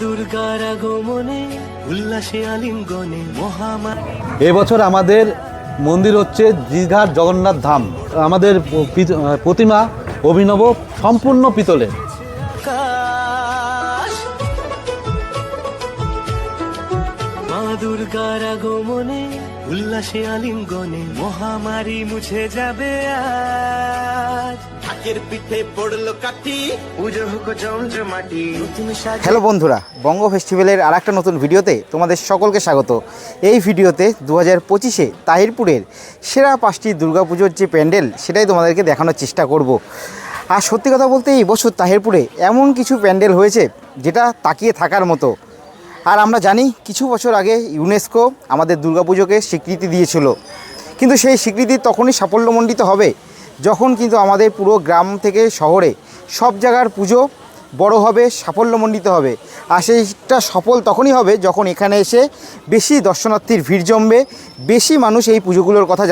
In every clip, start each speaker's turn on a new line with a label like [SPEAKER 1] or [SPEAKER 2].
[SPEAKER 1] দুর্গার আগমনে উল্লাসে আলিঙ্গনে মহামারী
[SPEAKER 2] এবছর আমাদের মন্দির হচ্ছে দীঘার জগন্নাথ ধাম। আমাদের প্রতিমা অভিনব সম্পূর্ণ পিতলের
[SPEAKER 1] দুর্গার আগমনে উল্লাসে আলিঙ্গনে মহামারী মুছে যাবে আজ। পিঠে পড়ল কাঠি। পুজো হোক জমজমাটি
[SPEAKER 3] হ্যালো বন্ধুরা বঙ্গ ফেস্টিভ্যালের আর একটা নতুন ভিডিওতে তোমাদের সকলকে স্বাগত। এই ভিডিওতে দু হাজার পঁচিশে তাহিরপুরের সেরা পাঁচটি দুর্গাপুজোর যে প্যান্ডেল সেটাই তোমাদেরকে দেখানোর চেষ্টা করব। আর সত্যি কথা বলতে এই বছর তাহিরপুরে এমন কিছু প্যান্ডেল হয়েছে যেটা তাকিয়ে থাকার মতো। আর আমরা জানি কিছু বছর আগে ইউনেস্কো আমাদের দুর্গাপুজোকে স্বীকৃতি দিয়েছিল। কিন্তু সেই স্বীকৃতি তখনই সাফল্যমণ্ডিত হবে যখন কিন্তু আমাদের পুরো গ্রাম থেকে শহরে সব জায়গার পুজো বড় হবে, সাফল্যমণ্ডিত হবে। আর সেইটা সফল তখনই হবে যখন এখানে এসে বেশি দর্শনার্থীর ভিড় জমবে, বেশি মানুষ এই পুজোগুলোর কথা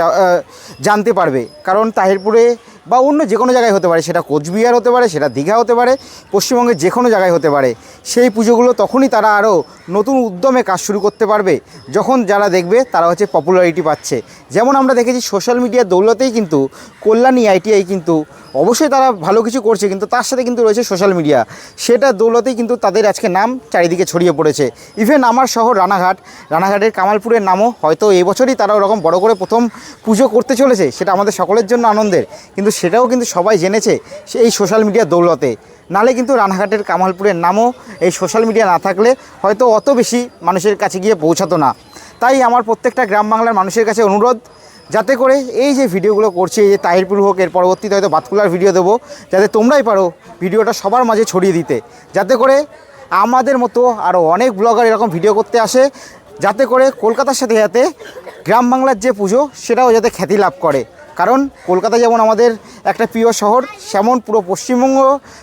[SPEAKER 3] জানতে পারবে। কারণ তাহিরপুরে বা অন্য যে কোনো জায়গায় হতে পারে, সেটা কোচবিহার হতে পারে, সেটা দীঘা হতে পারে, পশ্চিমবঙ্গের যে কোনো জায়গায় হতে পারে, সেই পুজোগুলো তখনই তারা আরও নতুন উদ্যমে কাজ শুরু করতে পারবে, যখন যারা দেখবে তারা হচ্ছে পপুলারিটি পাচ্ছে। যেমন আমরা দেখেছি সোশ্যাল মিডিয়ার দৌলতেই কিন্তু কল্যাণী আইটিআই কিন্তু অবশ্যই তারা ভালো কিছু করছে, কিন্তু তার সাথে কিন্তু রয়েছে সোশ্যাল মিডিয়া সেটা দৌলতেই কিন্তু তাদের আজকে নাম চারিদিকে ছড়িয়ে পড়েছে। ইভেন আমার শহর রানাঘাট, রানাঘাটের কামালপুরের নামও হয়তো এবছরই তারা ওরকম বড় করে প্রথম পুজো করতে চলেছে, সেটা আমাদের সকলের জন্য আনন্দের। কিন্তু সেটাও কিন্তু সবাই জেনেছে এই সোশ্যাল মিডিয়ার দৌলতে। নালে কিন্তু রানাঘাটের কামালপুরের নামও এই সোশ্যাল মিডিয়া না থাকলে হয়তো অত বেশি মানুষের কাছে গিয়ে পৌঁছাতো না। তাই আমার প্রত্যেকটা গ্রাম বাংলার মানুষের কাছে অনুরোধ, যাতে করে এই যে ভিডিওগুলো করছে, এই যে তাহিরপুর হোক, এর পরবর্তীতে হয়তো বাতকুলার ভিডিও দেবো, যাতে তোমরাই পারো ভিডিওটা সবার মাঝে ছড়িয়ে দিতে। যাতে করে আমাদের মতো আরও অনেক ব্লগার এরকম ভিডিও করতে আসে, যাতে করে কলকাতার সাথে যাতে গ্রাম বাংলার যে পুজো, সেটাও যাতে খ্যাতি লাভ করে। কারণ কলকাতা যেমন আমাদের একটা প্রিয় শহর, সেমন পুরো পশ্চিমবঙ্গ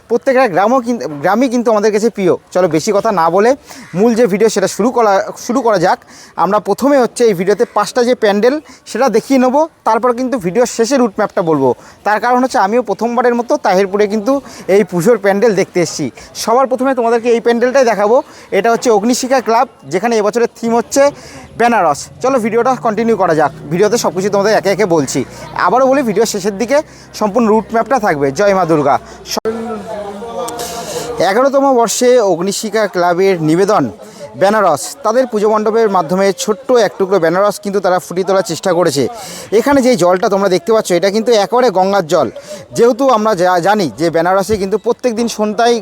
[SPEAKER 3] প্রত্যেকটা গ্রামও গ্রামই কিন্তু আমাদের কাছে প্রিয়। চলো বেশি কথা না বলে মূল যে ভিডিও সেটা শুরু করা শুরু করা যাক। আমরা প্রথমে হচ্ছে এই ভিডিওতে পাঁচটা যে প্যান্ডেল, সেটা দেখিয়ে নেব। তারপর কিন্তু ভিডিওর শেষে রুট ম্যাপটা বলব। তার কারণ হচ্ছে আমিও প্রথমবারের মতো তাহিরপুরে কিন্তু এই পুজোর প্যান্ডেল দেখতে এসেছি। সবার প্রথমে তোমাদেরকে এই প্যান্ডেলটাই দেখাবো। এটা হচ্ছে অগ্নিশিখা ক্লাব, যেখানে এবছরের থিম হচ্ছে বেনারস। চলো ভিডিওটা কন্টিনিউ করা যাক। ভিডিওতে সব কিছু তোমাদের একে একে বলছি। আবারও বলি ভিডিও শেষের দিকে সম্পূর্ণ রুট ম্যাপটা থাকবে। জয় মা দুর্গা। এগারোতম বর্ষে অগ্নিশিকা ক্লাবের নিবেদন। বেনারস। তাদের পুজো মণ্ডপের মাধ্যমে ছোট্ট এক টুকরো বেনারস কিন্তু তারা ফুটিয়ে তোলার চেষ্টা করেছে। এখানে যে জলটা তোমরা দেখতে পাচ্ছ, এটা কিন্তু একেবারে গঙ্গার জল। যেহেতু আমরা জানি যে বেনারসে কিন্তু প্রত্যেক দিন সন্ধ্যায়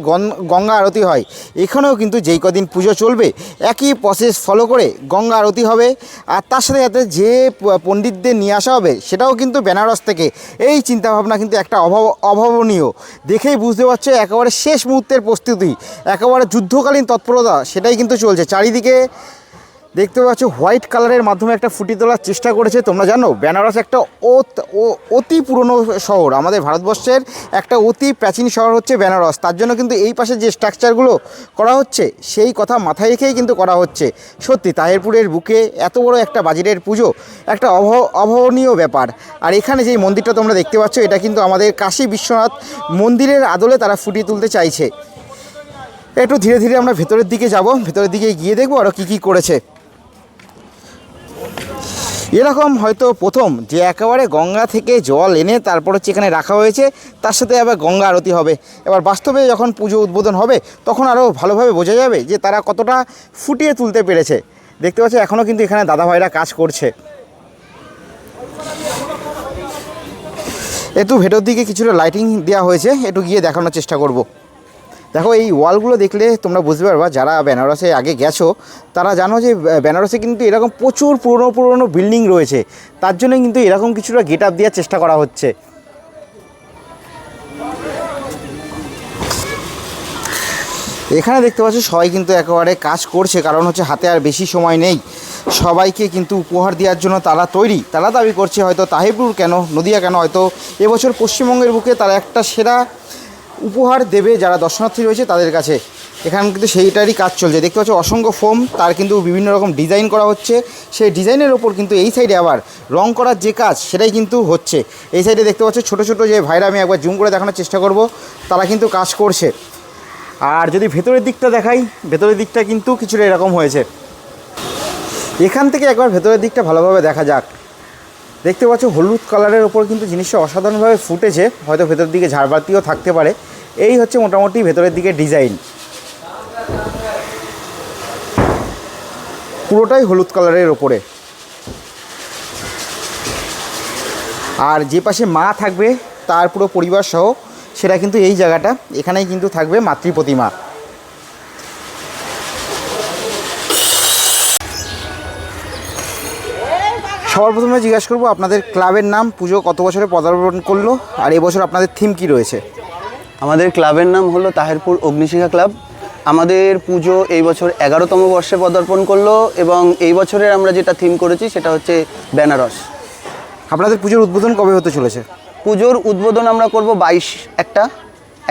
[SPEAKER 3] গঙ্গা আরতি হয়, এখানেও কিন্তু যেই কদিন পুজো চলবে, একই প্রসেস ফলো করে গঙ্গা আরতি হবে। আর তার সাথে সাথে যে পণ্ডিতদের নিয়ে আসা হবে, সেটাও কিন্তু বেনারস থেকে। এই চিন্তাভাবনা কিন্তু একটা অভাব অভাবনীয়। দেখেই বুঝতে পারছ, একেবারে শেষ মুহূর্তের প্রস্তুতি, একেবারে যুদ্ধকালীন তৎপরতা, সেটাই কিন্তু চলছে। চারিদিকে দেখতে পাচ্ছ হোয়াইট কালারের মাধ্যমে একটা ফুটিয়ে তোলার চেষ্টা করেছে। তোমরা জানো, বেনারস একটা অতি পুরনো শহর। আমাদের ভারতবর্ষের একটা অতি প্রাচীন শহর হচ্ছে বেনারস। তার জন্য কিন্তু এই পাশে যে স্ট্রাকচারগুলো করা হচ্ছে, সেই কথা মাথায় রেখেই কিন্তু করা হচ্ছে। সত্যি, তাহেরপুরের বুকে এত বড় একটা বাজারের পুজো একটা অভ অভাবনীয় ব্যাপার। আর এখানে যেই মন্দিরটা তোমরা দেখতে পাচ্ছ, এটা কিন্তু আমাদের কাশী বিশ্বনাথ মন্দিরের আদলে তারা ফুটিয়ে তুলতে চাইছে। একটু ধীরে ধীরে আমরা ভেতরের দিকে যাব। ভেতরের দিকে গিয়ে দেখব আরও কী কী করেছে। এরকম হয়তো প্রথম যে একেবারে গঙ্গা থেকে জল এনে তারপর হচ্ছে এখানে রাখা হয়েছে, তার সাথে আবার গঙ্গা আরতি হবে। এবার বাস্তবে যখন পুজো উদ্বোধন হবে, তখন আরও ভালোভাবে বোঝা যাবে যে তারা কতটা ফুটিয়ে তুলতে পেরেছে। দেখতে পাচ্ছি এখনও কিন্তু এখানে দাদাভাইরা কাজ করছে। একটু ভেতর দিকে কিছুটা লাইটিং দেওয়া হয়েছে, একটু গিয়ে দেখানোর চেষ্টা করব। দেখো, এই ওয়ালগুলো দেখলে তোমরা বুঝতে পারবা, যারা বেনারসে আগে গেছো, তারা জানো যে বেনারসে কিন্তু এরকম প্রচুর পুরনো পুরনো বিল্ডিং রয়েছে। তার জন্য কিন্তু এরকম কিছুটা গেট আপ দেওয়ার চেষ্টা করা হচ্ছে। এখানে দেখতে পাচ্ছ, সবাই কিন্তু একেবারে কাজ করছে, কারণ হচ্ছে হাতে আর বেশি সময় নেই। সবাইকে কিন্তু উপহার দেওয়ার জন্য তারা তৈরি। তারা দাবি করছে হয়তো তাহিবপুর কেন, নদিয়া কেন, হয়তো এবছর পশ্চিমবঙ্গের বুকে তারা একটা সেরা উপহার দেবে যারা দর্শনার্থী রয়েছে তাদের কাছে। এখানে কিন্তু সেইটারই কাজ চলছে। দেখতে পাচ্ছ, অসংখ্য ফোম, তার কিন্তু বিভিন্ন রকম ডিজাইন করা হচ্ছে। সেই ডিজাইনের ওপর কিন্তু এই সাইডে আবার রং করার যে কাজ, সেটাই কিন্তু হচ্ছে। এই সাইডে দেখতে পাচ্ছ, ছোটো ছোটো যে ভাইরা, আমি একবার জুম করে দেখানোর চেষ্টা করব। তারা কিন্তু কাজ করছে। আর যদি ভেতরের দিকটা দেখাই, ভেতরের দিকটা কিন্তু কিছুটা এরকম হয়েছে। এখান থেকে একবার ভেতরের দিকটা ভালোভাবে দেখা যাক। দেখতে পাচ্ছ, হলুদ কালারের ওপর কিন্তু জিনিসটা অসাধারণভাবে ফুটেছে। হয়তো ভেতরের দিকে ঝাড়বাতিও থাকতে পারে। এই হচ্ছে মোটামুটি ভেতরের দিকে ডিজাইন। পুরোটাই হলুদ কালারের ওপরে আর যে পাশে মা থাকবে, তার পুরো পরিবার সহ, সেটা কিন্তু এই জায়গাটা। এখানেই কিন্তু থাকবে মাতৃ প্রতিমা সবার প্রথমে জিজ্ঞাসা করব, আপনাদের ক্লাবের নাম, পুজো কত বছরে পদার্পণ করল, আর এবছর আপনাদের থিম কি রয়েছে?
[SPEAKER 4] আমাদের ক্লাবের নাম হলো তাহেরপুর অগ্নিশিখা ক্লাব। আমাদের পুজো এই বছর এগারোতম বর্ষে পদার্পণ করল এবং এই বছরের আমরা যেটা থিম করেছি সেটা হচ্ছে বেনারস।
[SPEAKER 3] আপনাদের পুজোর উদ্বোধন কবে হতে চলেছে?
[SPEAKER 4] পুজোর উদ্বোধন আমরা করব বাইশ একটা।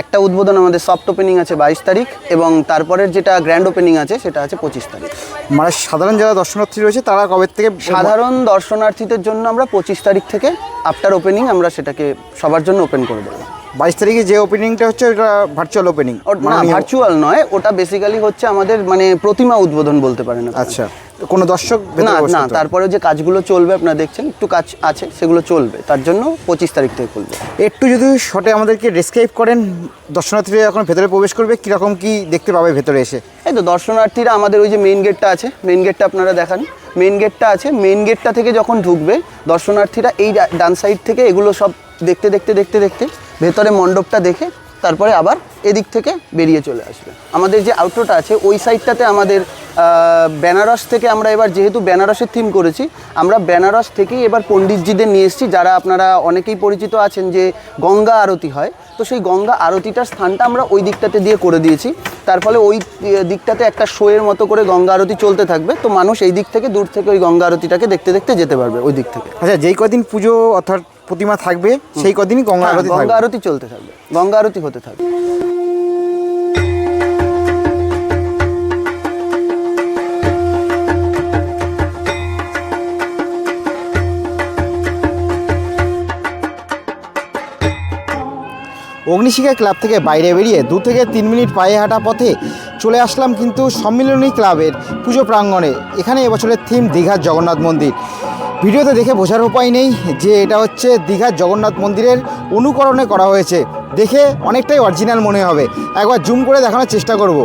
[SPEAKER 4] একটা উদ্বোধন আমাদের সফট ওপেনিং আছে বাইশ তারিখ এবং তারপরের যেটা গ্র্যান্ড ওপেনিং আছে সেটা আছে পঁচিশ তারিখ।
[SPEAKER 3] মানে সাধারণ যারা দর্শনার্থী রয়েছে তারা কবে থেকে
[SPEAKER 4] সাধারণ দর্শনার্থীদের জন্য আমরা পঁচিশ তারিখ থেকে আফটার ওপেনিং আমরা সেটাকে সবার জন্য ওপেন করে দেবো।
[SPEAKER 3] বাইশ তারিখে যে ওপেনিংটা হচ্ছে ওটা ভার্চুয়াল ওপেনিং
[SPEAKER 4] না ভার্চুয়াল নয় ওটা বেসিক্যালি হচ্ছে আমাদের মানে প্রতিমা উদ্বোধন বলতে পারেন।
[SPEAKER 3] আচ্ছা। কোনো দর্শক
[SPEAKER 4] না না তারপরে যে কাজগুলো চলবে আপনারা দেখছেন একটু কাজ আছে সেগুলো চলবে। তার জন্য পঁচিশ তারিখ থেকে খুলবে।
[SPEAKER 3] একটু যদি শর্টে আমাদেরকে ডিসক্রাইব করেন দর্শনার্থীরা যখন ভেতরে প্রবেশ করবে কীরকম কি দেখতে পাবে ভেতরে এসে?
[SPEAKER 4] এই তো দর্শনার্থীরা আমাদের ওই যে মেইন গেটটা আছে মেইন গেটটা আপনারা দেখান। মেইন গেটটা আছে মেইন গেটটা থেকে যখন ঢুকবে দর্শনার্থীরা এই ডান সাইড থেকে এগুলো সব দেখতে দেখতে দেখতে দেখতে ভেতরে মণ্ডপটা দেখে তারপরে আবার এদিক থেকে বেরিয়ে চলে আসবে। আমাদের যে আউটরোটা আছে, ওই সাইডটাতে আমাদের বেনারস থেকে আমরা এবার যেহেতু বেনারসের থিম করেছি, আমরা বেনারস থেকেই এবার পণ্ডিতজিদের নিয়ে এসেছি, যারা আপনারা অনেকেই পরিচিত আছেন যে গঙ্গা আরতি হয়। তো সেই গঙ্গা আরতিটার স্থানটা আমরা ওই দিকটাতে দিয়ে করে দিয়েছি। তার ফলে ওই দিকটাতে একটা শোয়ের মতো করে গঙ্গা আরতি চলতে থাকবে। তো মানুষ এই দিক থেকে দূর থেকে ওই গঙ্গা আরতিটাকে দেখতে দেখতে যেতে পারবে ওই দিক থেকে।
[SPEAKER 3] আচ্ছা যেই কদিন পুজো অর্থাৎ প্রতিমা থাকবে সেই কদিনই গঙ্গা
[SPEAKER 4] হ্যাঁ,
[SPEAKER 3] আরতি
[SPEAKER 4] গঙ্গা আরতি চলতে থাকবে। গঙ্গা আরতি হতে থাকবে।
[SPEAKER 3] অগ্নিশিখা ক্লাব থেকে বাইরে বেরিয়ে দু থেকে তিন মিনিট পায়ে হাঁটা পথে চলে আসলাম কিন্তু সম্মিলনী ক্লাবের পুজো প্রাঙ্গণে। এখানে এবছরের থিম দীঘার জগন্নাথ মন্দির। ভিডিওতে দেখে বোঝার উপায় নেই যে এটা হচ্ছে দীঘার জগন্নাথ মন্দিরের অনুকরণে করা হয়েছে। দেখে অনেকটাই অরিজিনাল মনে হবে। একবার জুম করে দেখানোর চেষ্টা করব।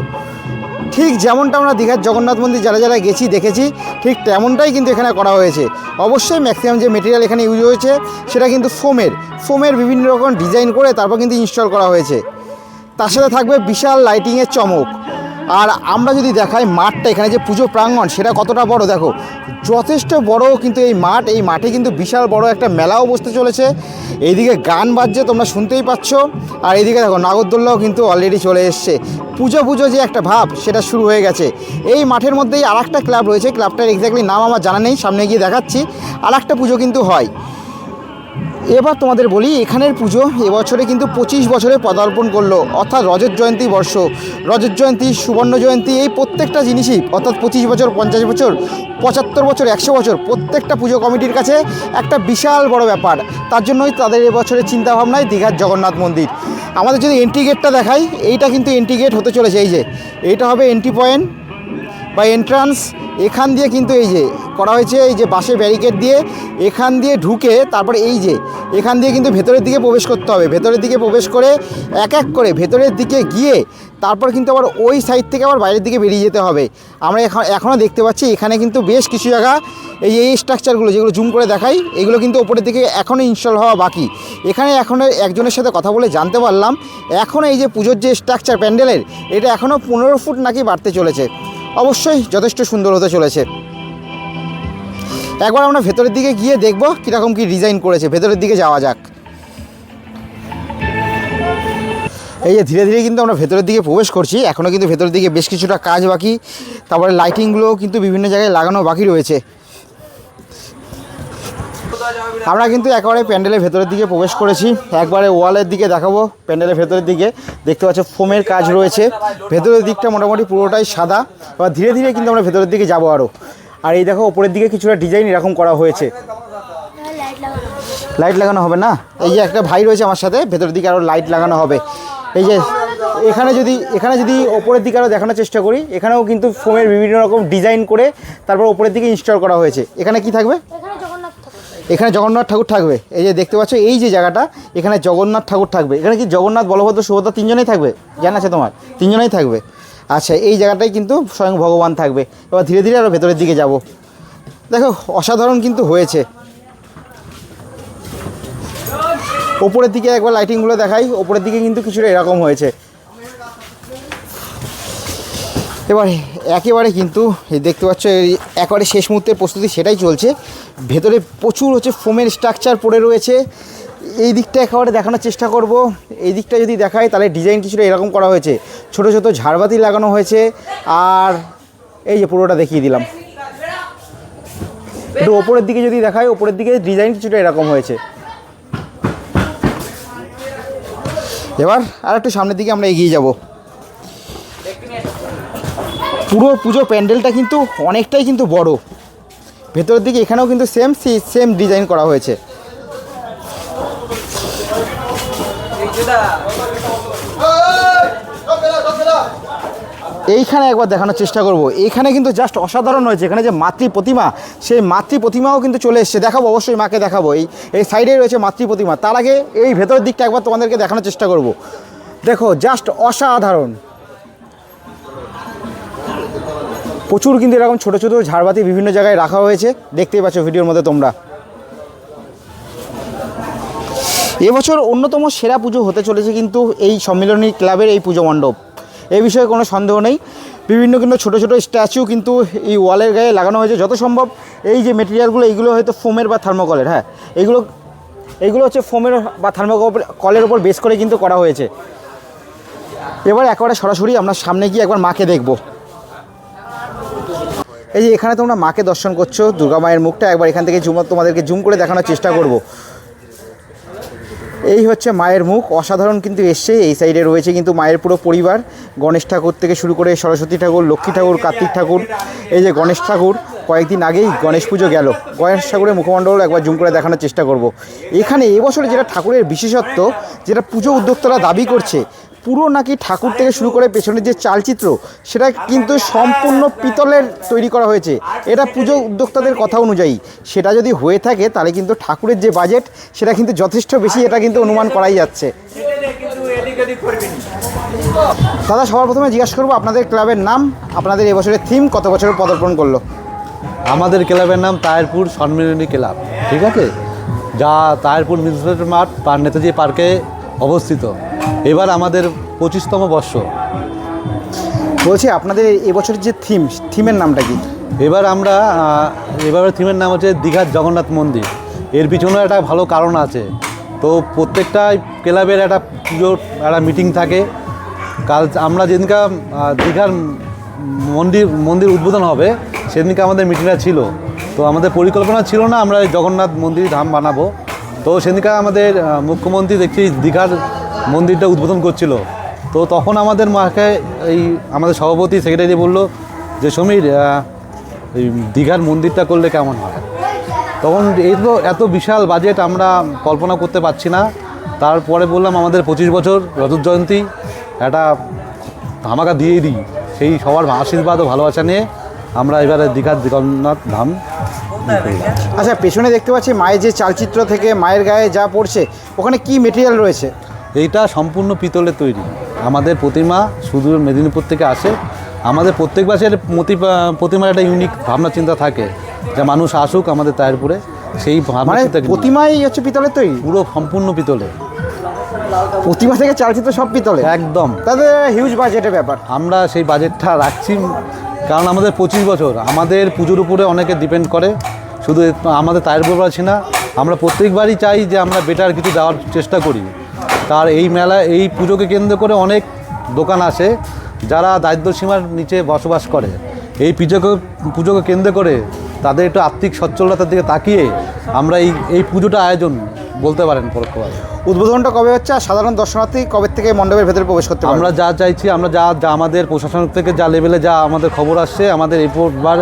[SPEAKER 3] ঠিক যেমনটা আমরা দীঘার জগন্নাথ মন্দির যারা যারা গেছি, দেখেছি, ঠিক তেমনটাই কিন্তু এখানে করা হয়েছে। অবশ্যই ম্যাক্সিমাম যে মেটেরিয়াল এখানে ইউজ হয়েছে, সেটা কিন্তু ফোমের ফোমের বিভিন্ন রকম ডিজাইন করে তারপর কিন্তু ইনস্টল করা হয়েছে। তার সাথে থাকবে বিশাল লাইটিংয়ের চমক। আর আমরা যদি দেখাই মাঠটা এখানে যে পুজো প্রাঙ্গণ, সেটা কতটা বড়? দেখো, যথেষ্ট বড় কিন্তু এই মাঠ। এই মাঠে কিন্তু বিশাল বড় একটা মেলাও বসতে চলেছে। এইদিকে গান বাজছে, তোমরা শুনতেই পাচ্ছ। আর এইদিকে দেখো, নাগরদোল্লাও কিন্তু অলরেডি চলে এসছে। পুজো পুজো যে একটা ভাব, সেটা শুরু হয়ে গেছে। এই মাঠের মধ্যেই আর ক্লাব রয়েছে। ক্লাবটার এক্স্যাক্টলি নাম আমার জানা নেই, সামনে গিয়ে দেখাচ্ছি। আর একটা পুজো কিন্তু হয়। এবার তোমাদের বলি, এখানের পুজো এবছরে কিন্তু পঁচিশ বছরে পদার্পণ করল, অর্থাৎ রজত জয়ন্তী বর্ষ। রজত জয়ন্তী, সুবর্ণ জয়ন্তী, এই প্রত্যেকটা জিনিসই, অর্থাৎ পঁচিশ বছর, পঞ্চাশ বছর, পঁচাত্তর বছর, একশো বছর, প্রত্যেকটা পুজো কমিটির কাছে একটা বিশাল বড় ব্যাপার। তার জন্যই তাদের এবছরের চিন্তাভাবনায় দীঘার জগন্নাথ মন্দির। আমাদের যদি এন্ট্রি গেটটা দেখাই, এইটা কিন্তু এন্ট্রি গেট হতে চলেছে, এই যে, এইটা হবে এন্ট্রি পয়েন্ট বা এন্ট্রান্স এখান দিয়ে কিন্তু এই যে করা হয়েছে, এই যে বাসে ব্যারিকেড দিয়ে এখান দিয়ে ঢুকে তারপরে এই যে, এখান দিয়ে কিন্তু ভেতরের দিকে প্রবেশ করতে হবে। ভেতরের দিকে প্রবেশ করে এক এক করে ভেতরের দিকে গিয়ে তারপর কিন্তু আবার ওই সাইড থেকে আবার বাইরের দিকে বেরিয়ে যেতে হবে। আমরা এখন, এখনও দেখতে পাচ্ছি এখানে কিন্তু বেশ কিছু জায়গা, এই এই স্ট্রাকচারগুলো যেগুলো জুম করে দেখাই, এগুলো কিন্তু ওপরের দিকে এখনও ইনস্টল হওয়া বাকি। এখানে এখনও একজনের সাথে কথা বলে জানতে পারলাম এখন এই যে পুজোর যে স্ট্রাকচার প্যান্ডেলের, এটা এখনও পনেরো ফুট নাকি বাড়তে চলেছে। অবশ্যই যথেষ্ট সুন্দর হতে চলেছে। একবার আমরা ভেতরের দিকে গিয়ে দেখব কীরকম কি ডিজাইন করেছে। ভেতরের দিকে যাওয়া যাক। এই যে ধীরে ধীরে কিন্তু আমরা ভেতরের দিকে প্রবেশ করছি। এখনও কিন্তু ভেতরের দিকে বেশ কিছুটা কাজ বাকি। তারপরে লাইটিংগুলোও কিন্তু বিভিন্ন জায়গায় লাগানো বাকি রয়েছে। আমরা কিন্তু একেবারে প্যান্ডেলের ভেতরের দিকে প্রবেশ করেছি। একবারে ওয়ালের দিকে দেখাবো প্যান্ডেলের ভেতরের দিকে। দেখতে পাচ্ছ ফোমের কাজ রয়েছে। ভেতরের দিকটা মোটামুটি পুরোটাই সাদা। এবার ধীরে ধীরে কিন্তু আমরা ভেতরের দিকে যাব আরও আর এই দেখো, ওপরের দিকে কিছুটা ডিজাইন এরকম করা হয়েছে। লাইট লাগানো হবে না? এই যে একটা ভাই রয়েছে আমার সাথে, ভেতরের দিকে আরও লাইট লাগানো হবে। এই যে এখানে যদি এখানে যদি ওপরের দিকে আরও দেখানোর চেষ্টা করি, এখানেও কিন্তু ফোমের বিভিন্ন রকম ডিজাইন করে তারপর ওপরের দিকে ইনস্টল করা হয়েছে। এখানে কি থাকবে?
[SPEAKER 5] এখানে জগন্নাথ ঠাকুর
[SPEAKER 3] থাকবে। এই যে দেখতে পাচ্ছ, এই যে জায়গাটা, এখানে জগন্নাথ ঠাকুর থাকবে। এখানে কি জগন্নাথ, বলভদ্র, সুভদ্রা তিনজনেই থাকবে? জানা আছে তোমার? তিনজনেই থাকবে। আচ্ছা এই জায়গাটাই কিন্তু স্বয়ং ভগবান থাকবে। এবার ধীরে ধীরে আরও ভেতরের দিকে যাব। দেখো, অসাধারণ কিন্তু হয়েছে। ওপরের দিকে একবার লাইটিংগুলো দেখাই। ওপরের দিকে কিন্তু কিছুটা এরকম হয়েছে। এবার একেবারে কিন্তু দেখতে পাচ্ছ একেবারে শেষ মুহূর্তের প্রস্তুতি সেটাই চলছে। ভেতরে প্রচুর হচ্ছে ফোমের স্ট্রাকচার পড়ে রয়েছে। এই দিকটা একেবারে দেখানোর চেষ্টা করব। এই দিকটা যদি দেখায় তাহলে ডিজাইন কিছুটা এরকম করা হয়েছে। ছোট ছোট ঝাড়বাতি লাগানো হয়েছে। আর এই যে পুরোটা দেখিয়ে দিলাম। একটু ওপরের দিকে যদি দেখায় ওপরের দিকে ডিজাইন কিছুটা এরকম হয়েছে। এবার আর একটু সামনের দিকে আমরা এগিয়ে যাব। পুরো পুজো প্যান্ডেলটা কিন্তু অনেকটাই কিন্তু বড়। ভেতরের দিকে এখানেও কিন্তু সেম সেম ডিজাইন করা হয়েছে। এইখানে একবার দেখানোর চেষ্টা করব। এইখানে কিন্তু জাস্ট অসাধারণ হয়েছে। এখানে যে মাতৃ প্রতিমা, সেই মাতৃ প্রতিমাও কিন্তু চলে এসছে। দেখাবো, অবশ্যই মাকে দেখাবো। এই এই সাইডে রয়েছে মাতৃ প্রতিমা। তার আগে এই ভেতরের দিকটা একবার তোমাদেরকে দেখানোর চেষ্টা করব। দেখো জাস্ট অসাধারণ। প্রচুর কিন্তু এরকম ছোটো ছোটো ঝাড়বাতি বিভিন্ন জায়গায় রাখা হয়েছে। দেখতেই পাচ্ছ ভিডিওর মধ্যে তোমরা। এবছর অন্যতম সেরা পুজো হতে চলেছে কিন্তু এই সম্মিলনী ক্লাবের এই পুজো মণ্ডপ। এ বিষয়ে কোনো সন্দেহ নেই। বিভিন্ন কিন্তু ছোটো ছোটো স্ট্যাচু কিন্তু এই ওয়ালের গায়ে লাগানো হয়েছে যত সম্ভব। এই যে মেটেরিয়ালগুলো, এইগুলো হয়তো ফোমের বা থার্মোকলের হ্যাঁ। এইগুলো এইগুলো হচ্ছে ফোমের বা থার্মোকল কলের ওপর বেস করে কিন্তু করা হয়েছে। এবার একেবারে সরাসরি আমরা সামনে গিয়ে একবার মাকে দেখব। এই যে এখানে তোমরা মাকে দর্শন করছ, দুর্গা মায়ের মুখটা, একবার এখান থেকে জুম তোমাদেরকে জুম করে দেখানোর চেষ্টা করব। এই হচ্ছে মায়ের মুখ, অসাধারণ কিন্তু এসছে, এই সাইডে রয়েছে কিন্তু মায়ের পুরো পরিবার। গণেশ ঠাকুর থেকে শুরু করে সরস্বতী ঠাকুর, লক্ষ্মী ঠাকুর, কার্তিক ঠাকুর, এই যে গণেশ ঠাকুর, কয়েকদিন আগেই গণেশ পুজো গেল। গণেশ ঠাকুরের মুখমণ্ডল একবার জুম করে দেখানোর চেষ্টা করব। এখানে এবছরে যেটা ঠাকুরের বিশেষত্ব, যেটা পুজো উদ্যোক্তারা দাবি করছে পুরো নাকি ঠাকুর থেকে শুরু করে পেছনের যে চালচিত্র, সেটা কিন্তু সম্পূর্ণ পিতলের তৈরি করা হয়েছে। এটা পুজো উদ্যোক্তাদের কথা অনুযায়ী। সেটা যদি হয়ে থাকে, তাহলে কিন্তু ঠাকুরের যে বাজেট সেটা কিন্তু যথেষ্ট বেশি এটা কিন্তু অনুমান করাই যাচ্ছে। দাদা, সবার প্রথমে জিজ্ঞাসা করব, আপনাদের ক্লাবের নাম, আপনাদের এবছরের থিম কত বছরের পদার্পণ করল?
[SPEAKER 2] আমাদের ক্লাবের নাম তায়েরপুর সম্মিলনী ক্লাব, ঠিক আছে? যা তায়েরপুর মিউনিসিপ্যালিটি মাঠ নেতাজি পার্কে অবস্থিত। এবার আমাদের পঁচিশতম বর্ষ।
[SPEAKER 3] বলছি আপনাদের এবছরের যে থিম থিমের নামটা কি?
[SPEAKER 2] এবার আমরা এবারের থিমের নাম হচ্ছে দীঘার জগন্নাথ মন্দির। এর পিছনে একটা ভালো কারণ আছে। তো প্রত্যেকটা ক্লাবের একটা পুজোর একটা মিটিং থাকে। কাল আমরা যেদিনকে দীঘার মন্দির মন্দির উদ্বোধন হবে সেদিনকে আমাদের মিটিংটা ছিল। তো আমাদের পরিকল্পনা ছিল না আমরা জগন্নাথ মন্দির ধাম বানাবো। তো সেদিনকে আমাদের মুখ্যমন্ত্রী দেখছি দীঘার মন্দিরটা উদ্বোধন করছিল। তো তখন আমাদের মাকে এই আমাদের সভাপতি সেক্রেটারি বলল যে, সমীর এই দীঘার মন্দিরটা করলে কেমন হয়? তখন এই তো এত বিশাল বাজেট আমরা কল্পনা করতে পারছি না। তারপরে বললাম, আমাদের পঁচিশ বছর রজত জয়ন্তী একটা ধামাকা দিয়েই দিই। সেই সবার আশীর্বাদ ও ভালোবাসা নিয়ে আমরা এবারে দীঘার জগন্নাথ ধাম
[SPEAKER 3] আচ্ছা পেছনে দেখতে পাচ্ছি মায়ের যে চালচিত্র থেকে মায়ের গায়ে যা পড়ছে, ওখানে কি মেটেরিয়াল রয়েছে?
[SPEAKER 2] এইটা সম্পূর্ণ পিতলের তৈরি। আমাদের প্রতিমা সুদূর মেদিনীপুর থেকে আসে। আমাদের প্রত্যেক প্রতি- প্রতিমার একটা ইউনিক ভাবনা চিন্তা থাকে যে মানুষ আসুক আমাদের তায়েরপুরে সেই ভাবনা
[SPEAKER 3] মানে প্রতিমাই হচ্ছে পিতলের তৈরি?
[SPEAKER 2] পুরো সম্পূর্ণ পিতলে
[SPEAKER 3] প্রতিমা থেকে চালচিত্র সব পিতলে
[SPEAKER 2] একদম।
[SPEAKER 3] তাদের হিউজ বাজেটের ব্যাপার।
[SPEAKER 2] আমরা সেই বাজেটটা রাখছি কারণ আমাদের পঁচিশ বছর। আমাদের পুজোর উপরে অনেকে ডিপেন্ড করে। শুধু আমাদের তায়ের উপর আছি না আমরা প্রত্যেকবারই চাই যে আমরা বেটার কিছু দেওয়ার চেষ্টা করি। তার এই মেলা এই পুজোকে কেন্দ্র করে অনেক দোকান আসে যারা দারিদ্র সীমার নিচে বসবাস করে। এই পুজোকে পুজোকে কেন্দ্র করে তাদের একটু আর্থিক সচ্ছলতার দিকে তাকিয়ে আমরা এই এই পুজোটা আয়োজন বলতে পারেন পরোক্ষভাবে।
[SPEAKER 3] উদ্বোধনটা কবে হচ্ছে আর সাধারণ দর্শনার্থী কবে থেকে মণ্ডপের ভেতরে প্রবেশ করতে
[SPEAKER 2] আমরা যা চাইছি আমরা যা যা আমাদের প্রশাসন থেকে যা লেভেলে যা আমাদের খবর আসছে আমাদের এরপরবার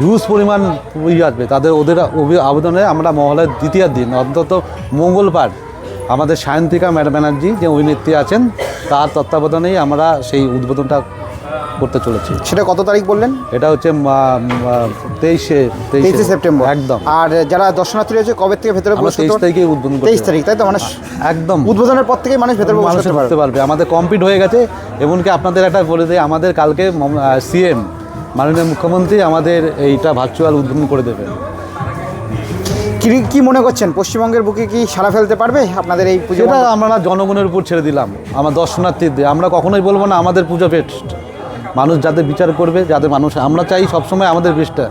[SPEAKER 2] হিউজ পরিমাণ ইয়ে আসবে। তাদের ওদের আবেদনে আমরা মহলের দ্বিতীয় দিন অন্তত মঙ্গলবার আমাদের সায়ন্তিকা ম্যাডাম ব্যানার্জি যে অভিনেত্রী আছেন তার তত্ত্বাবধানেই আমরা সেই উদ্বোধনটা করতে চলেছি।
[SPEAKER 3] সেটা কত তারিখ বললেন?
[SPEAKER 2] এটা হচ্ছে তেইশে
[SPEAKER 3] তেইশে সেপ্টেম্বর।
[SPEAKER 2] একদম।
[SPEAKER 3] আর যারা দর্শনার্থী রয়েছে কবে থেকে ভেতরে
[SPEAKER 2] তেইশ তারিখে উদ্বোধন
[SPEAKER 3] তেইশ তারিখ তাই তো? মানুষ
[SPEAKER 2] একদম।
[SPEAKER 3] উদ্বোধনের পর থেকেই মানুষ ভেতরে
[SPEAKER 2] মানুষ
[SPEAKER 3] করতে পারবে।
[SPEAKER 2] আমাদের কমপ্লিট হয়ে গেছে এমনকি আপনাদের একটা বলে দেয় আমাদের কালকে সিএম মাননীয় মুখ্যমন্ত্রী আমাদের এইটা ভার্চুয়াল উদ্বোধন করে দেবেন।
[SPEAKER 3] কি কি মনে করছেন? পশ্চিমবঙ্গের বুকে কি সারা ফেলতে পারবে আপনাদের এই পুজো
[SPEAKER 2] সেটা আমরা জনগণের উপর ছেড়ে দিলাম। আমার দর্শনার্থীদের আমরা কখনোই বলব না আমাদের পুজো বেস্ট মানুষ যাদের বিচার করবে যাদের মানুষ আমরা চাই সবসময় আমাদের বেস্টটা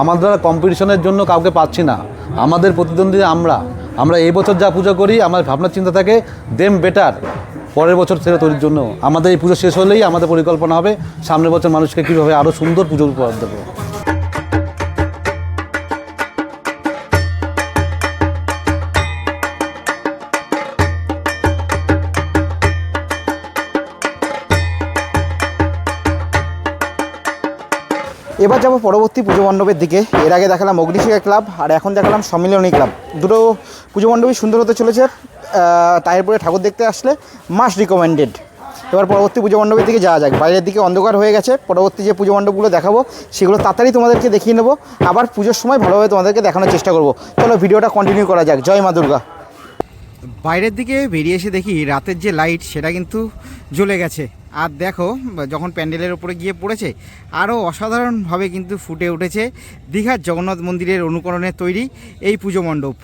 [SPEAKER 2] আমরা কম্পিটিশনের জন্য কাউকে পাচ্ছি না। আমাদের প্রতিদ্বন্দ্বী আমরা। আমরা এই বছর যা পুজো করি আমার ভাবনা চিন্তা থাকে দেম বেটার পরের বছর সেটা তৈরির জন্য। আমাদের এই পুজো শেষ হলেই আমাদের পরিকল্পনা হবে। সামনের বছর মানুষকে কীভাবে আরও সুন্দর পুজো উপহার দেবো।
[SPEAKER 3] এবার যাব পরবর্তী পুজো মণ্ডপের দিকে। এর আগে দেখালাম অগ্নিশিখা ক্লাব, আর এখন দেখালাম সম্মিলনী ক্লাব। দুটো পুজো মণ্ডপই সুন্দর হতে চলেছে। তাহিরপুরে ঠাকুর দেখতে আসলে মাস্ট রিকমেন্ডেড এবার পরবর্তী পুজো মণ্ডপের দিকে যাওয়া যাক। বাইরের দিকে অন্ধকার হয়ে গেছে। পরবর্তী যে পুজো মণ্ডপগুলো দেখাবো, সেগুলো তাড়াতাড়ি তোমাদেরকে দেখিয়ে নেব। আবার পুজোর সময় ভালোভাবে তোমাদেরকে দেখানোর চেষ্টা করব। চলো ভিডিওটা কন্টিনিউ করা যাক। জয় মা দুর্গা। বাইরের দিকে বেরিয়ে এসে দেখি রাতের যে লাইট সেটা কিন্তু জ্বলে গেছে। আর দেখো, যখন প্যান্ডেলের উপরে গিয়ে পড়েছে আরও অসাধারণভাবে কিন্তু ফুটে উঠেছে দীঘার জগন্নাথ মন্দিরের অনুকরণে তৈরি এই পুজো মণ্ডপ।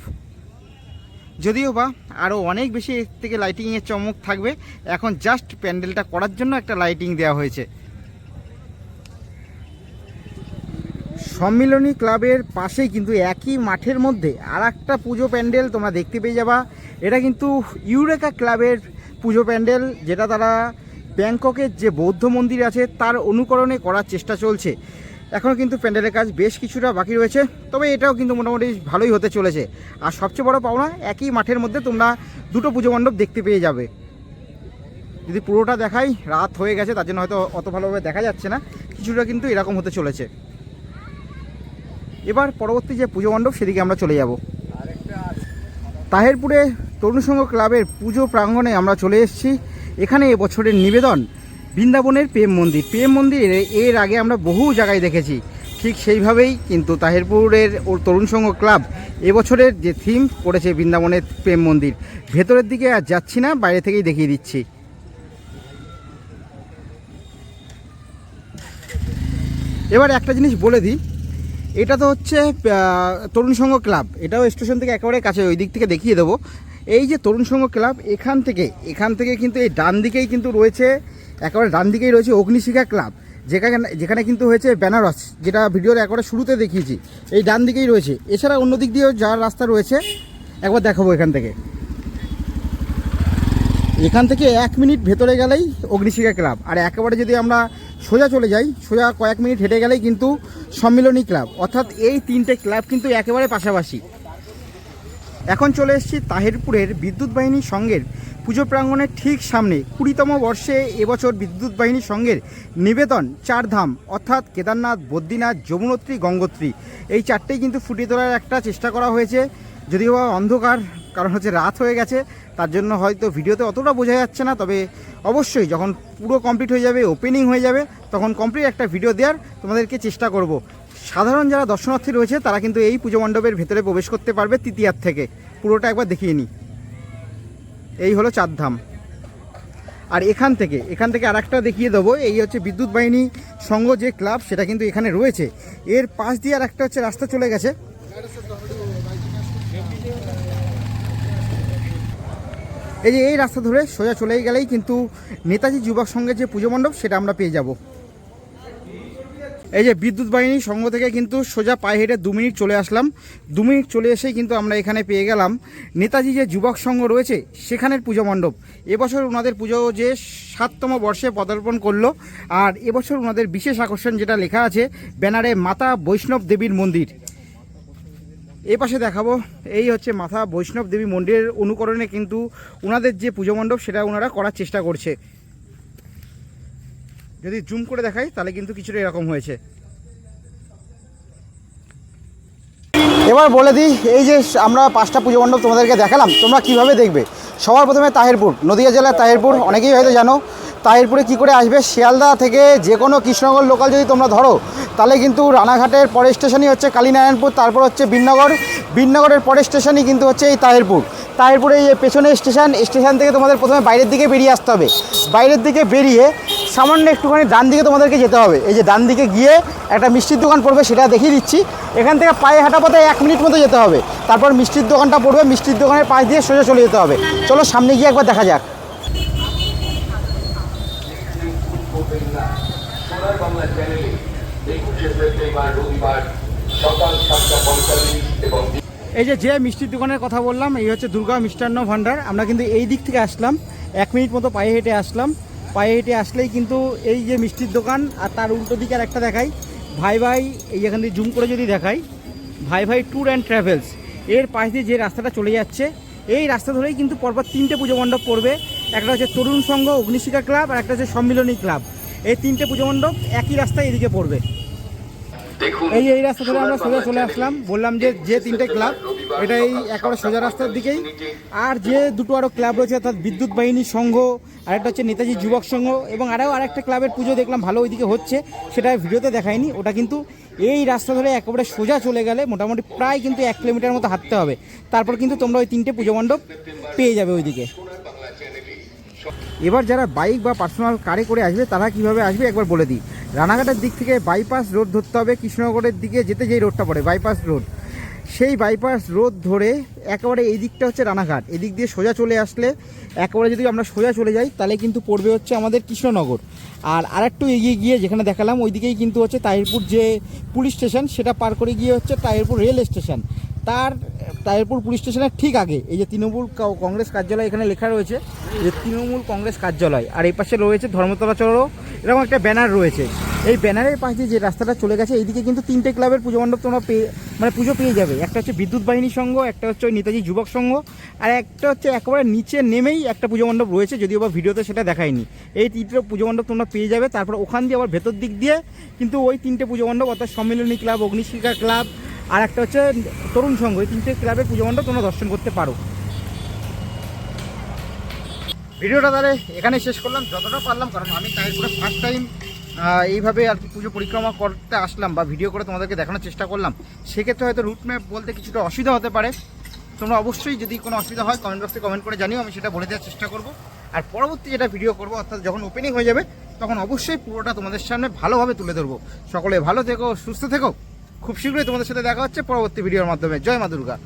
[SPEAKER 3] যদিও বা আরও অনেক বেশি এর থেকে লাইটিংয়ের চমক থাকবে, এখন জাস্ট প্যান্ডেলটা করার জন্য একটা লাইটিং দেওয়া হয়েছে। সম্মিলনী ক্লাবের পাশেই কিন্তু একই মাঠের মধ্যে আর একটা পুজো প্যান্ডেল তোমরা দেখতে পেয়ে যাবা। এটা কিন্তু ইউরেকা ক্লাবের পুজো প্যান্ডেল, যেটা তারা ব্যাংককের যে বৌদ্ধ মন্দির আছে, তার অনুকরণে করার চেষ্টা চলছে। এখনও কিন্তু প্যান্ডেলের কাজ বেশ কিছুটা বাকি রয়েছে, তবে এটাও কিন্তু মোটামুটি ভালোই হতে চলেছে। আর সবচেয়ে বড় পাওনা, একই মাঠের মধ্যে তোমরা দুটো পুজো মণ্ডপ দেখতে পেয়ে যাবে। যদি পুরোটা দেখাই, রাত হয়ে গেছে, তার জন্য হয়তো অত ভালোভাবে দেখা যাচ্ছে না, কিছুটা কিন্তু এরকম হতে চলেছে। এবার পরবর্তী যে পুজো মণ্ডপ, সেদিকে আমরা চলে যাব। তাহেরপুরে তরুণ সংঘ ক্লাবের পুজো প্রাঙ্গণে আমরা চলে এসেছি। এখানে এবছরের নিবেদন বৃন্দাবনের প্রেম মন্দির। প্রেম মন্দির এর আগে আমরা বহু জায়গায় দেখেছি। ঠিক সেইভাবেই কিন্তু তাহেরপুরের ও তরুণ সংঘ ক্লাব এবছরের যে থিম করেছে বৃন্দাবনের প্রেম মন্দির। ভেতরের দিকে আর যাচ্ছি না, বাইরে থেকেই দেখিয়ে দিচ্ছি। এবার একটা জিনিস বলে দিই এটা তো হচ্ছে তরুণ সংঘ ক্লাব। এটাও স্টেশন থেকে একেবারে কাছে, ওই দিক থেকে দেখিয়ে দেবো। এই যে তরুণ সংঘ ক্লাব, এখান থেকে এখান থেকে কিন্তু এই ডান দিকেই কিন্তু রয়েছে, একেবারে ডান দিকেই রয়েছে অগ্নিশিখা ক্লাব। যেখানে যেখানে কিন্তু হয়েছে বেনারস, যেটা ভিডিওর একেবারে শুরুতে দেখিয়েছি। এই ডান দিকেই রয়েছে। এছাড়া অন্য দিক দিয়েও যার রাস্তা রয়েছে, একবার দেখাবো এখান থেকে। এখান থেকে এক মিনিট ভেতরে গেলেই অগ্নিশিখা ক্লাব। আর একেবারে যদি আমরা সোজা চলে যাই, সোজা কয়েক মিনিট হেঁটে গেলেই কিন্তু সম্মিলনী ক্লাব। অর্থাৎ এই তিনটে ক্লাব কিন্তু একেবারে পাশাপাশি। এখন চলে এসেছি তাহিরপুরের বিদ্যুৎ বাহিনী সংঘের পুজো প্রাঙ্গণের ঠিক সামনে। কুড়িতম বর্ষে এবছর বিদ্যুৎ বাহিনী সংঘের নিবেদন চার ধাম অর্থাৎ কেদারনাথ, বদ্রীনাথ, যমুনোত্রী, গঙ্গোত্রী। এই চারটেই কিন্তু ফুটিয়ে তোলার একটা চেষ্টা করা হয়েছে, যদিও অন্ধকার কারণ হচ্ছে রাত হয়ে গেছে, তার জন্য হয়তো ভিডিওতে অতটা বোঝা যাচ্ছে না, তবে অবশ্যই যখন পুরো কমপ্লিট হয়ে যাবে ওপেনিং হয়ে যাবে, তখন কমপ্লিট একটা ভিডিও দেওয়ার তোমাদেরকে চেষ্টা করব। সাধারণ যারা দর্শনার্থী রয়েছে, তারা কিন্তু এই পুজো মণ্ডপের ভেতরে প্রবেশ করতে পারবে তৃতীয়ার থেকে। পুরোটা একবার দেখিয়ে নিই এই হলো চারধাম আর এখান থেকে এখান থেকে আরেকটা দেখিয়ে দেবো, এই হচ্ছে বিদ্যুৎ বাহিনী সংঘ যে ক্লাব, সেটা কিন্তু এখানে রয়েছে। এর পাশ দিয়ে আর একটা হচ্ছে রাস্তা চলে গেছে। এই যে এই রাস্তা ধরে সোজা চলেই গেলেই কিন্তু নেতাজি যুবক সংঘের যে পুজো মণ্ডপ, সেটা আমরা পেয়ে যাব। এই যে বিদ্যুৎ বাহিনী সংঘ থেকে কিন্তু সোজা পায়ে হেঁটে দু মিনিট চলে আসলাম। দু মিনিট চলে এসেই কিন্তু আমরা এখানে পেয়ে গেলাম। নেতাজি যে যুবক সংঘ রয়েছে, সেখানের পুজো মণ্ডপ। এবছর ওনাদের পুজো যে সাততম বর্ষে পদার্পণ করল, আর এবছর ওনাদের বিশেষ আকর্ষণ যেটা লেখা আছে, ব্যানারে মাতা বৈষ্ণব দেবীর মন্দির। এই পাশে দেখাবো, এই হচ্ছে মাথা বৈষ্ণব দেবী মন্দিরের অনুকরণে কিন্তু ওনাদের যে পুজো মণ্ডপ, সেটা ওনারা করার চেষ্টা করছে। যদি জুম করে দেখাই, তাহলে কিন্তু কিছুটা এরকম হয়েছে। এবার বলে দিই, এই যে আমরা পাঁচটা পুজো মণ্ডপ তোমাদেরকে দেখালাম, তোমরা কীভাবে দেখবে? সবার প্রথমে তাহিরপুর, নদীয়া জেলার তাহিরপুর, অনেকেই হয়তো জানো। তাহিরপুরে কি করে আসবে? শিয়ালদা থেকে যে কোনো কৃষ্ণনগর লোকাল যদি তোমরা ধরো, তাহলে কিন্তু রানাঘাটের পরের স্টেশনই হচ্ছে কালীনারায়ণপুর, তারপর হচ্ছে বিননগর। বিননগরের পরের স্টেশনই কিন্তু হচ্ছে এই তাহিরপুর। তাহিরপুরে এই পেছনে পেছনের স্টেশন স্টেশন থেকে তোমাদের প্রথমে বাইরের দিকে বেরিয়ে আসতে হবে। বাইরের দিকে বেরিয়ে সামান্য একটুখানি ডান দিকে তোমাদেরকে যেতে হবে। এই যে ডান দিকে গিয়ে একটা মিষ্টির দোকান পড়বে সেটা দেখিয়ে দিচ্ছি। এখান থেকে পায়ে হাঁটা পথে এক মিনিট মতো যেতে হবে। তারপর মিষ্টির দোকানটা পড়বে মিষ্টির দোকানের পাশ দিয়ে সোজা চলে যেতে হবে। চলো সামনে গিয়ে একবার দেখা যাক। এই যে যে মিষ্টির দোকানের কথা বললাম এই হচ্ছে দুর্গা মিষ্টান্ন ভাণ্ডার। আমরা কিন্তু এই দিক থেকে আসলাম। এক মিনিট মতো পায়ে হেঁটে আসলাম। পায়ে হেঁটে আসলেই কিন্তু এই যে মিষ্টির দোকান আর তার উল্টো দিকে আর একটা দেখাই। ভাই ভাই, এই এখান থেকে জুম করে যদি দেখাই, ভাই ভাই ট্যুর অ্যান্ড ট্রাভেলস এর পাশ দিয়ে যে রাস্তাটা চলে যাচ্ছে, এই রাস্তা ধরেই কিন্তু পরপর তিনটে পুজো মণ্ডপ পড়বে। একটা হচ্ছে তরুণ সংঘ অগ্নিশিকা ক্লাব আর একটা হচ্ছে সম্মিলনী ক্লাব। এই তিনটে পুজো মণ্ডপ একই রাস্তায় এদিকে পড়বে। এই এই রাস্তা ধরে আমরা সোজা চলে আসলাম। বললাম যে যে তিনটে ক্লাব এটা এই একেবারে সোজা রাস্তার দিকেই। আর যে দুটো আরও ক্লাব রয়েছে অর্থাৎ বিদ্যুৎ বাহিনী সংঘ আরেকটা হচ্ছে নেতাজি যুবক সংঘ এবং আরও আরেকটা ক্লাবের পুজো দেখলাম ভালো ওইদিকে হচ্ছে সেটা ভিডিওতে দেখায়নি ওটা কিন্তু এই রাস্তা ধরে একেবারে সোজা চলে গেলে মোটামুটি প্রায় কিন্তু এক কিলোমিটার মতো হাঁটতে হবে। তারপর কিন্তু তোমরা ওই তিনটে পুজো মণ্ডপ পেয়ে যাবে ওইদিকে। এবার যারা বাইক বা পার্সোনাল কারে করে আসবে তারা কীভাবে আসবে একবার বলে দিই। রানাঘাটের দিক থেকে বাইপাস রোড ধরতে হবে, কৃষ্ণনগরের দিকে যেতে যেই রোডটা পড়ে, বাইপাস রোড। সেই বাইপাস রোড ধরে একেবারে এই দিকটা হচ্ছে রানাঘাট। এদিক দিয়ে সোজা চলে আসলে একেবারে যদি আমরা সোজা চলে যাই, তাহলে কিন্তু পড়বে হচ্ছে আমাদের কৃষ্ণনগর। আর আরেকটু এগিয়ে গিয়ে যেখানে দেখালাম, ওইদিকেই কিন্তু হচ্ছে তাহিরপুর যে পুলিশ স্টেশন, সেটা পার করে গিয়ে হচ্ছে তাহিরপুর রেল স্টেশন। তার তাহিরপুর পুলিশ স্টেশনের ঠিক আগে, এই যে তৃণমূল কংগ্রেস কার্যালয় এখানে লেখা রয়েছে যে তৃণমূল কংগ্রেস কার্যালয়, আর এই পাশে রয়েছে ধর্মতলা চড়ো এরকম একটা ব্যানার রয়েছে। এই ব্যানারের পাশ দিয়ে যে রাস্তাটা চলে গেছে, এইদিকে কিন্তু তিনটে ক্লাবের পুজো মণ্ডপ তোমরা পেয়ে মানে পুজো পেয়ে যাবে। একটা হচ্ছে বিদ্যুৎ বাহিনী সংঘ, একটা হচ্ছে ওই নেতাজি যুবক সংঘ, আর একটা হচ্ছে একেবারে নিচে নেমেই একটা পুজো মণ্ডপ রয়েছে, যদিও বা ভিডিওতে সেটা দেখায়নি। এই তিনটে পুজো মণ্ডপ তোমরা পেয়ে যাবে, তারপর ওখান দিয়ে আবার ভেতর দিক দিয়ে কিন্তু ওই তিনটে পুজো মণ্ডপ, অর্থাৎ সম্মিলনী ক্লাব, অগ্নিশিখা ক্লাব আর একটা হচ্ছে তরুণ সংঘ, এই তিনটে ক্লাবের পুজো মণ্ডপ তোমরা দর্শন করতে পারো। ভিডিওটা তাহলে এখানে শেষ করলাম। যতটা পারলাম, কারণ আমি তাইপুরে ফার্স্ট টাইম এইভাবে আর কি পুজো পরিক্রমা করতে আসলাম বা ভিডিও করে তোমাদেরকে দেখানোর চেষ্টা করলাম। সেক্ষেত্রে হয়তো রুট ম্যাপ বলতে কিছুটা অসুবিধা হতে পারে। তোমরা অবশ্যই যদি কোনো অসুবিধা হয় কমেন্ট বক্সে কমেন্ট করে জানিও, আমি সেটা বলে দেওয়ার চেষ্টা করব। আর পরবর্তী যেটা ভিডিও করব, অর্থাৎ যখন ওপেনিং হয়ে যাবে, তখন অবশ্যই পুরোটা তোমাদের সামনে ভালোভাবে তুলে ধরবো। সকলে ভালো থেকো, সুস্থ থেকো। খুব শীঘ্রই তোমাদের সাথে দেখা হচ্ছে পরবর্তী ভিডিওর মাধ্যমে। জয় মা দুর্গা।